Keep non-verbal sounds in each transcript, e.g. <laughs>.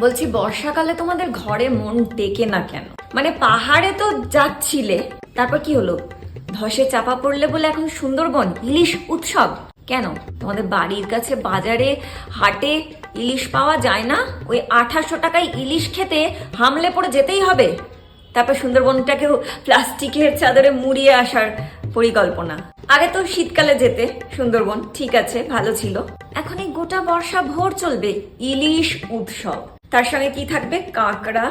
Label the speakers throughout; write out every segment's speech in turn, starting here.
Speaker 1: বলছি, বর্ষাকালে তোমাদের ঘরে মন টেকে না কেন? মানে পাহাড়ে তো যাচ্ছিলে, তারপর কি হলো? ধসে চাপা পড়লে বলে এখন সুন্দরবন, ইলিশ উৎসব? কেন? তোমাদের বাড়ির কাছে বাজারে, হাটে ইলিশ পাওয়া যায় না? ওই আঠাশো টাকায় ইলিশ খেতে হামলে পড়ে যেতেই হবে। তারপর সুন্দরবনটাকেও প্লাস্টিকের চাদরে মুড়িয়ে আসার পরিকল্পনা। আগে তো শীতকালে যেতে, সুন্দরবন, ঠিক আছে, ভালো ছিল। এখন এই গোটা বর্ষা ভোর চলবে ইলিশ উৎসব। তার সঙ্গে কি থাকবে? কাঁকড়া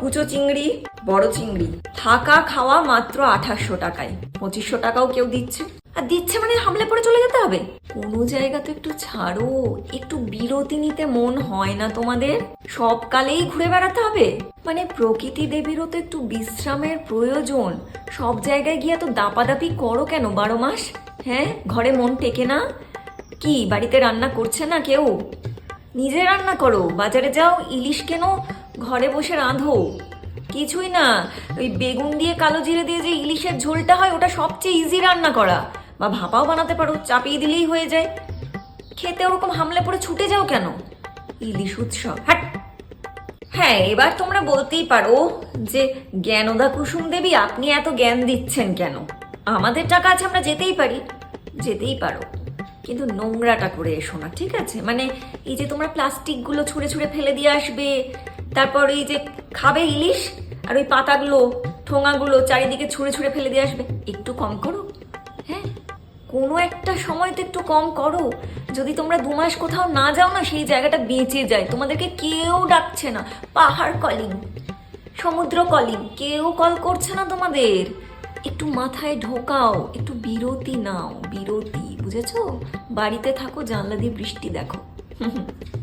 Speaker 1: কুচো চিংড়ি, বড় চিংড়ি। থাকা খাওয়া মাত্র আঠাশশো টাকায়। পঁচিশশো টাকাও কেউ দিচ্ছে। আর দিচ্ছে মানে হামলে পড়ে চলে যেতে হবে? কোনো জায়গা তো একটু ছাড়ো, একটু বিরতি নিতে মন হয় না তোমাদের। সব কালেই ঘুরে বেড়াতে হবে। মানে প্রকৃতি দেবীরও তো একটু বিশ্রামের প্রয়োজন। সব জায়গায় গিয়ে তো দাপাদাপি করো কেন বারো মাস? হ্যাঁ ঘরে মন টেকে না? কি, বাড়িতে রান্না করছে না কেউ? নিজে রান্না করো, বাজারে যাও, ইলিশ কেন ঘরে বসে রাঁধো? কিছুই না, ওই বেগুন দিয়ে কালো জিরে দিয়ে যে ইলিশের ঝোলটা হয়, ওটা সবচেয়ে ইজি রান্না করা। বা ভাপাও বানাতে পারো, চাপিয়ে দিলেই হয়ে যায়। খেতে ওরকম হামলে পড়ে ছুটে যাও কেন? ইলিশ উৎসব। হ্যাট হ্যাঁ এবার তোমরা বলতেই পারো যে জ্ঞানদা কুসুম দেবী আপনি এত জ্ঞান দিচ্ছেন কেন? আমাদের টাকা আছে, আমরা যেতেই পারি। যেতেই পারো। কিন্তু নোংরাটা করে এসো না, ঠিক আছে? মানে এই যে তোমরা প্লাস্টিকগুলো ছুঁড়ে ছুঁড়ে ফেলে দিয়ে আসবে, তারপর এই যে খাবে ইলিশ আর ওই পাতাগুলো, ঠোঙাগুলো চারিদিকে ছুঁড়ে ছুঁড়ে ফেলে দিয়ে আসবে, একটু কম করো। কোনো একটা সময় তো একটু কম করো। যদি তোমরা দু মাস কোথাও না যাও না, সেই জায়গাটা বেঁচে যায়। তোমাদেরকে কেউ ডাকছে না। পাহাড় কলিং সমুদ্র কলিং কেউ কল করছে না তোমাদের। একটু মাথায় ঢোকাও, একটু বিরতি নাও। বিরতি, বুঝেছ? বাড়িতে থাকো, জানলা দিয়ে বৃষ্টি দেখো। <laughs>